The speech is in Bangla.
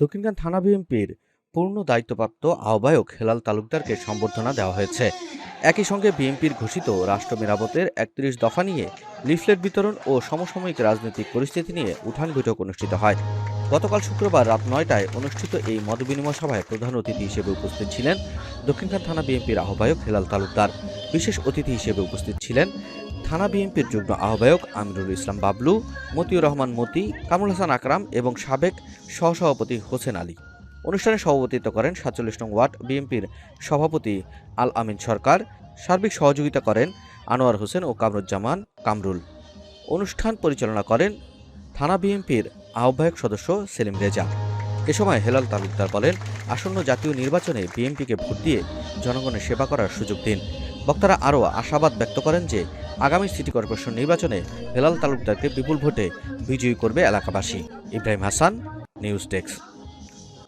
দক্ষিণখান থানা বিএনপির পূর্ণ দায়িত্বপ্রাপ্ত আহ্বায়ক হেলাল তালুকদারকে সম্বর্ধনা দেওয়া হয়েছে। একই সঙ্গে বিএনপির ঘোষিত রাষ্ট্র মেরামতের একত্রিশ দফা নিয়ে লিফলেট বিতরণ ও সমসাময়িক রাজনৈতিক পরিস্থিতি নিয়ে উঠান বৈঠক অনুষ্ঠিত হয়। গতকাল শুক্রবার রাত নয়টায় অনুষ্ঠিত এই মতবিনিময় সভায় প্রধান অতিথি হিসেবে উপস্থিত ছিলেন দক্ষিণখান থানা বিএনপির আহ্বায়ক হেলাল তালুকদার। বিশেষ অতিথি হিসেবে উপস্থিত ছিলেন থানা বিএনপির যুগ্ম আহ্বায়ক আমিরুল ইসলাম বাবলু, মতিউর রহমান মতি, কামরুল হাসান আকরাম এবং সাবেক সহসভাপতি হোসেন আলী। অনুষ্ঠানে সভাপতিত্ব করেন সাতচল্লিশ নং ওয়ার্ড বিএনপির সভাপতি আল আমিন সরকার, সার্বিক সহযোগিতা করেন আনোয়ার হোসেন ও কামরুজ্জামান কামরুল। অনুষ্ঠান পরিচালনা করেন থানা বিএনপির আহ্বায়ক সদস্য সেলিম রেজা। এ সময় হেলাল তালুকদার বলেন, আসন্ন জাতীয় নির্বাচনে বিএনপিকে ভোট দিয়ে জনগণের সেবা করার সুযোগ দিন। বক্তারা আরও আশাবাদ ব্যক্ত করেন যে আগামী সিটি কর্পোরেশন নির্বাচনে হেলাল তালুকদারকে বিপুল ভোটে বিজয়ী করবে এলাকাবাসী। Ibrahim Hasan, news desk.